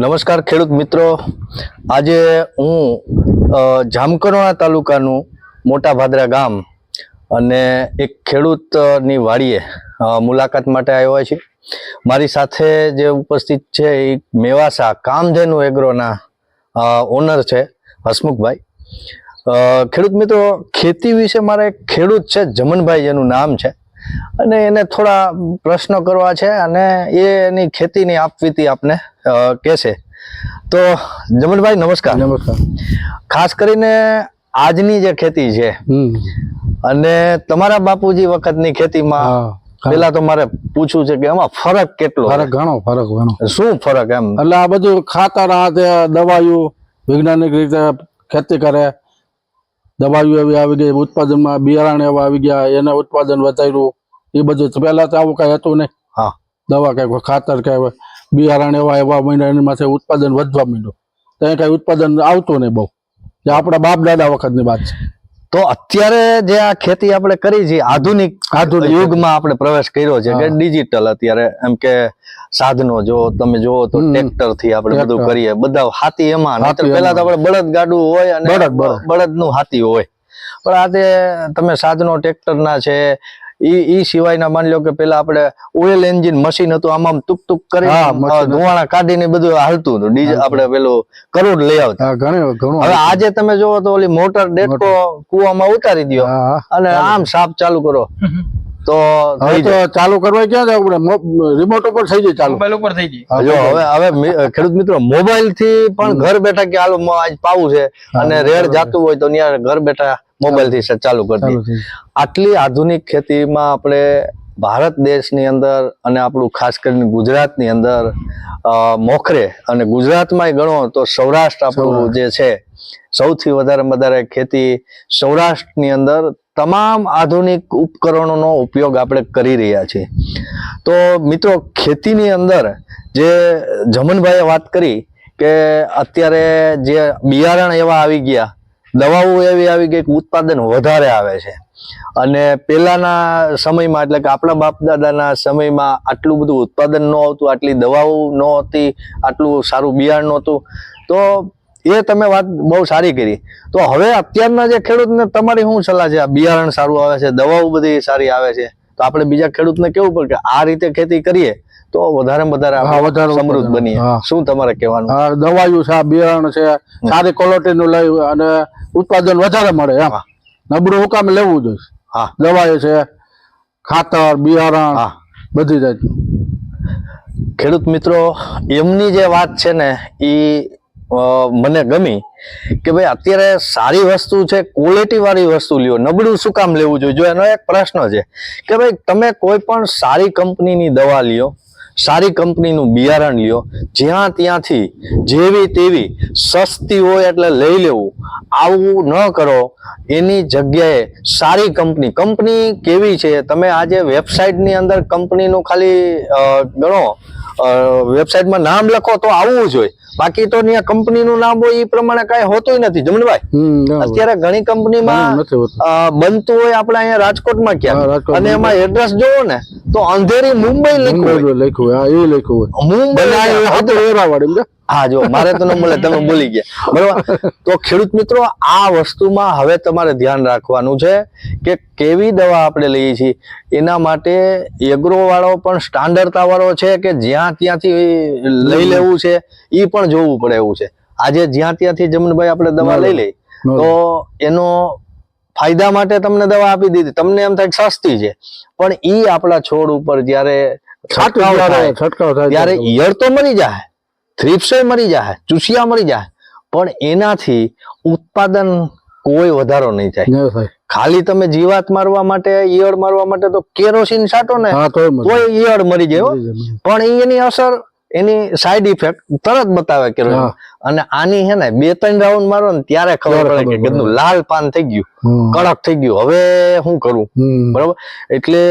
નમસ્કાર ખેડૂત મિત્રો. આજે હું જામકરોણા તાલુકાનું મોટા ભાદરા ગામ અને એક ખેડૂતની વાડીએ મુલાકાત માટે આવ્યા છે. મારી સાથે જે ઉપસ્થિત છે એ મેવાસા કામધેનુ એગ્રોના ઓનર છે હસમુખભાઈ. ખેડૂત મિત્રો, ખેતી વિશે મારે ખેડૂત છે જમનભાઈ જેનું નામ છે. અને એને થોડા પ્રશ્નો કરવા છે અને એ એની ખેતીની આપવીતી આપને કહેશે તો જમનભાઈ નમસ્કાર. નમસ્કાર. ખાસ કરીને આજની જે ખેતી છે અને તમારા બાપુજી વખતની ખેતીમાં પેલા તો મારે પૂછવું છે કે એમાં ફરક કેટલો ફરક ઘણો ફરક ઘણો. શું ફરક એમ? એટલે આ બધું ખાતર આ તે દવાઈઓ વૈજ્ઞાનિક રીતે ખેતી કરે દવાઈઓ એવી આવી ગઈ ઉત્પાદનમાં બિયારણ એવા આવી ગયા એને ઉત્પાદન વધાર્યું. એ બધું પહેલા તો આવું કઈ હતું નહીં. હા. દવા કઈ ખાતર કે બિયારણ એવા એવા મહિના એની માથે ઉત્પાદન વધવા માંડ્યું. ત્યાં કઈ ઉત્પાદન આવતું નહીં બહુ. જે આપણા બાપ દાદા વખતની વાત છે. તો અત્યારે જે આ ખેતી આપણે કરી છે આધુનિક આધુનિક. યુગમાં આપણે પ્રવેશ કર્યો છે કે ડિજિટલ અત્યારે એમ કે સાધનો જો તમે જો તો. ટ્રેક્ટરથી આપણે બધું કરીએ. બધા હાથી એમાં પેલા તો આપણે બળદ ગાડું હોય અને બળદ, નું હાથી હોય. પણ આજે તમે સાધનો ટ્રેક્ટર ના છે ઈ ઈ સિવાયના માની લો કે પેલા આપણે ઓઇલ એન્જિન મશીન હતું આમ આમ તુક તુક કરી હા, ધુવાણા કાઢીને બધું હાલતું હતું. ડીઝલ આપણે પેલું કરોડ લઈ આવતા. હવે આજે તમે જોવો તો ઓલી મોટર ડેટકો કુવામાં ઉતારી હા અને આમ સાફ ચાલુ કરો. તો. ચાલુ કરવા ક્યાં જાય આપણે રિમોટ ઉપર થઈ જાય ચાલુ. મોબાઈલ ઉપર થઈ જાય. જો હવે હવે ખેડૂત મિત્રો મોબાઈલથી પણ ઘર બેઠા કે હાલો આજ પાવું છે. અને રેડ જાતું હોય તો ત્યાં ઘર બેઠા મોબાઈલથી ચાલુ કરી. આટલી આધુનિક ખેતીમાં આપણે ભારત દેશની અંદર અને આપણું ખાસ કરીને ગુજરાતની અંદર મોખરે અને ગુજરાતમાં ગણો તો સૌરાષ્ટ્ર આપણું જે છે સૌથી વધારે વધારે ખેતી સૌરાષ્ટ્રની અંદર તમામ આધુનિક ઉપકરણોનો ઉપયોગ આપણે કરી રહ્યા છીએ. તો મિત્રો ખેતીની અંદર જે જમનભાઈએ વાત કરી કે અત્યારે જે બિયારણ એવા આવી ગયા દવાઓ એવી આવી ગઈ કે ઉત્પાદન વધારે આવે છે. અને પહેલાના સમયમાં, એટલે કે આપણા બાપ દાદાના સમયમાં આટલું બધું ઉત્પાદન ન આવતું, આટલી દવાઓ ન હતી, આટલું સારું બિયારણ નહોતું. તો એ તમે વાત બહુ સારી કરી. તો હવે અત્યારના જે ખેડૂતને તમારી શું સલાહ છે? આ બિયારણ સારું આવે છે, દવાઓ બધી સારી આવે છે. તો આપણે બીજા ખેડૂતને કેવું પડે કે આ રીતે ખેતી કરીએ તો વધારે વધારે વધારે સમૃદ્ધ બની. શું તમારે કહેવાનું? દવાઈઓ છે બિયારણ છે સારી ક્વોલિટીનું લઈ અને ઉત્પાદન વધારે મળે એમ. નબળું હુકામ લેવું જોઈએ. હા. દવાઈઓ છે ખાતર બિયારણ બધી જાતનું ખેડૂત મિત્રો એમની જે વાત છે ને એ મને ગમી કે ભાઈ અત્યારે સારી વસ્તુ છે ક્વોલિટી વાળી વસ્તુ લ્યો. નબળું શું કામ લેવું જોઈએ? જો એનો એક પ્રશ્ન છે કે ભાઈ તમે કોઈ પણ સારી કંપનીની દવા લ્યો સારી કંપનીનું બિયારણ લ્યો, જ્યાં ત્યાંથી જેવી તેવી સસ્તી હોય એટલે લઈ લેવું. આવું ન કરો. એની જગ્યાએ સારી કંપની કંપની કેવી છે? તમે આજે વેબસાઇટની અંદર કંપનીનું ખાલી ગણો. વેબસાઇટમાં નામ લખો તો આવવું જોઈએ બાકી તો ત્યાં કંપનીનું નામ હોય એ પ્રમાણે કઈ હોતું નથી. જમણભાઈ અત્યારે ઘણી કંપનીમાં બનતું હોય આપણે અહીંયા રાજકોટમાં ક્યાં. અને એમાં એડ્રેસ જોવો ને તો અંધેરી મુંબઈ લખ્યું લખ્યું એ લખ્યું હોય. મુંબઈ હા જો મારે તો ન મળે તમે બોલી ગયા. બરોબર? તો ખેડૂત મિત્રો આ વસ્તુમાં હવે તમારે ધ્યાન રાખવાનું છે કે કેવી દવા આપણે લઈએ છીએ. એના માટે એગ્રો વાળો પણ સ્ટાન્ડર્ડતા વાળો છે કે જ્યાં ત્યાંથી લઈ લેવું છે એ પણ જોવું પડે એવું છે. આજે જ્યાં ત્યાંથી જમનભાઈ આપણે દવા લઈ લઈ તો એનો ફાયદા માટે તમને દવા આપી દીધી. તમને એમ થાય સસ્તી છે. પણ ઈ આપણા છોડ ઉપર જ્યારે છંટકાવ થાય ત્યારે. ઈયળ તો મરી જાય. થ્રીપ્સે મરી જાય ચૂસિયા મરી જાય પણ એનાથી ઉત્પાદન કોઈ વધારો નહીં થાય. ખાલી તમે જીવાત મારવા માટે ઈયળ મારવા માટે તો કેરોસીન છાંટો ને હા કોઈ ઈયળ મરી જાય હો. પણ એની અસર એની સાઈડ ઇફેક્ટ તરત બતાવે કે અને આની હે ને બે ત્રણ રાઉન્ડ મારો ને ત્યારે ખબર પડે કે કેટલું લાલ પાન થઈ ગયું કડક થઈ ગયું. હવે શું કરું? બરોબર બરાબર? એટલે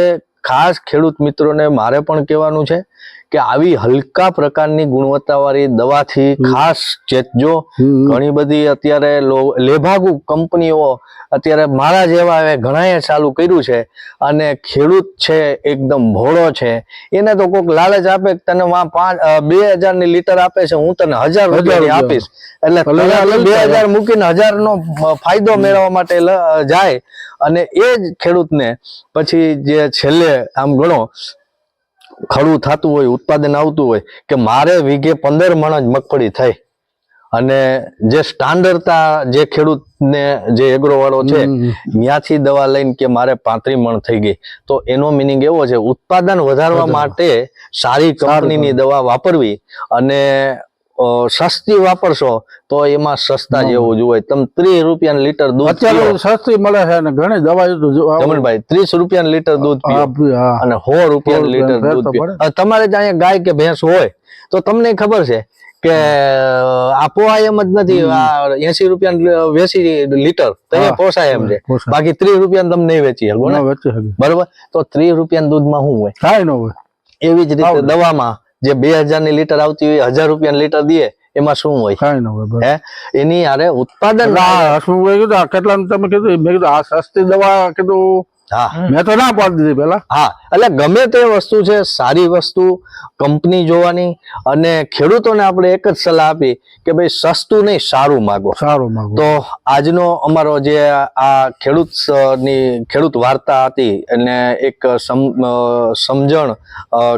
ખાસ ખેડૂત મિત્રોને મારે પણ કહેવાનું છે કે આવી હલકા પ્રકારની ગુણવત્તાવાળી દવાથી ખાસ ચેતજો ઘણી બધી અત્યારે લેભાગુ કંપનીઓ અત્યારે મારા જેવા એ ઘણાએ ચાલુ કર્યું છે અને ખેડૂત છે એકદમ ભોળો છે. એને તો કોઈક લાલચ આપે તને વા પાંચ બે હજારની લીટર આપે છે હું તને હજાર રૂપિયાની આપીશ. એટલે બે હજાર મૂકીને હજારનો ફાયદો મેળવવા માટે જાય. અને એ જ ખેડૂતને પછી જે છેલ્લે આમ ગણો ખડું થતું હોય ઉત્પાદન આવતું હોય કે મારે વીઘે પંદર મણ જ મગફળી થઈ. અને જે સ્ટાન્ડર્ડતા જે ખેડૂતને જે એગ્રોવાળો છે ત્યાંથી દવા લઈને કે મારે પાંત્રી મણ થઈ ગઈ. તો એનો મિનિંગ એવો છે ઉત્પાદન વધારવા. માટે સારી કંપનીની દવા વાપરવી અને સસ્તી વાપરશો તો એમાં સસ્તા જેવું જ હોય. તમે ત્રીસ રૂપિયા લીટર દૂધ અત્યારે સસ્તી મળે છે અને ઘણી દવાઈ તો જમણભાઈ ત્રીસ રૂપિયા લીટર દૂધ. અને સો રૂપિયા લીટર દૂધ તમારે ત્યાં અહીંયા ગાય કે ભેંસ હોય તો તમને ખબર છે કે આ પોસાય એમ જ નથી. આ એસી રૂપિયા વેચી લીટર. તો એ પોસાય એમ છે. બાકી ત્રીસ રૂપિયા તમે નહીં વેચી શકો. બરોબર? તો ત્રીસ રૂપિયા દૂધમાં શું હોય? કાંઈ ન હોય. એવી જ રીતે દવામાં જે બે હજારની લીટર આવતી હોય હજાર રૂપિયા લીટર દે એમાં શું હોય? કાંઈ ન હોય. હે? એની આરે ઉત્પાદન આ તમે કીધું? મેં કીધું આ સસ્તી દવા કીધું હા. મેં તો ના પાડી દીધી પેલા હા એટલે ગમે તે વસ્તુ છે સારી વસ્તુ કંપની જોવાની અને ખેડૂતોને આપણે એક જ સલાહ આપી કે ભાઈ સસ્તું નહીં સારું માગો. સારું માગો. તો આજનો અમારો જે આ ખેડૂતની ખેડૂત વાર્તા હતી અને એક સમ- સમજણ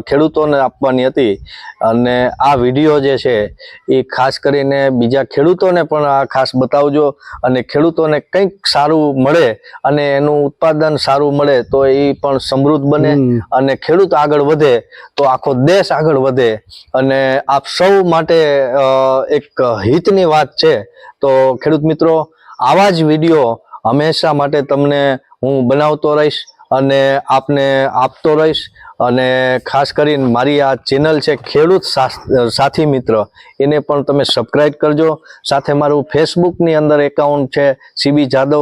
ખેડૂતોને આપવાની હતી અને આ વીડિયો જે છે એ ખાસ કરીને બીજા ખેડૂતોને પણ આ ખાસ બતાવજો અને ખેડૂતોને કંઈક સારું મળે અને એનું ઉત્પાદન સારું મળે તો એ પણ સમૃદ્ધ બને અને ખેડૂત આગળ વધે તો આખો દેશ આગળ વધે. અને આપ સૌ માટે એક હિતની વાત છે. તો ખેડૂત મિત્રો આવા જ વીડિયો હંમેશા માટે તમને હું બનાવતો રહીશ અને આપને આપતો રહીશ. અને ખાસ કરીને મારી આ ચેનલ છે ખેડૂત સાથી મિત્ર, એને પણ તમે સબસ્ક્રાઈબ કરજો. સાથે મારું ફેસબુકની અંદર એકાઉન્ટ છે સીબી જાદવ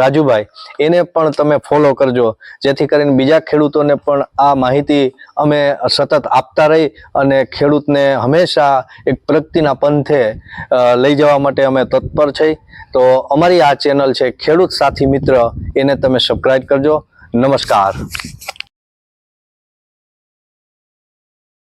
રાજુભાઈ. એને પણ તમે ફોલો કરજો. જેથી કરીને બીજા ખેડૂતોને પણ આ માહિતી અમે સતત આપતા રહી અને ખેડૂતને હંમેશા એક પ્રગતિના પંથે લઈ જવા માટે અમે તત્પર છીએ. તો અમારી આ ચેનલ છે ખેડૂત સાથી મિત્ર, એને તમે સબસ્ક્રાઈબ કરજો. નમસ્કાર.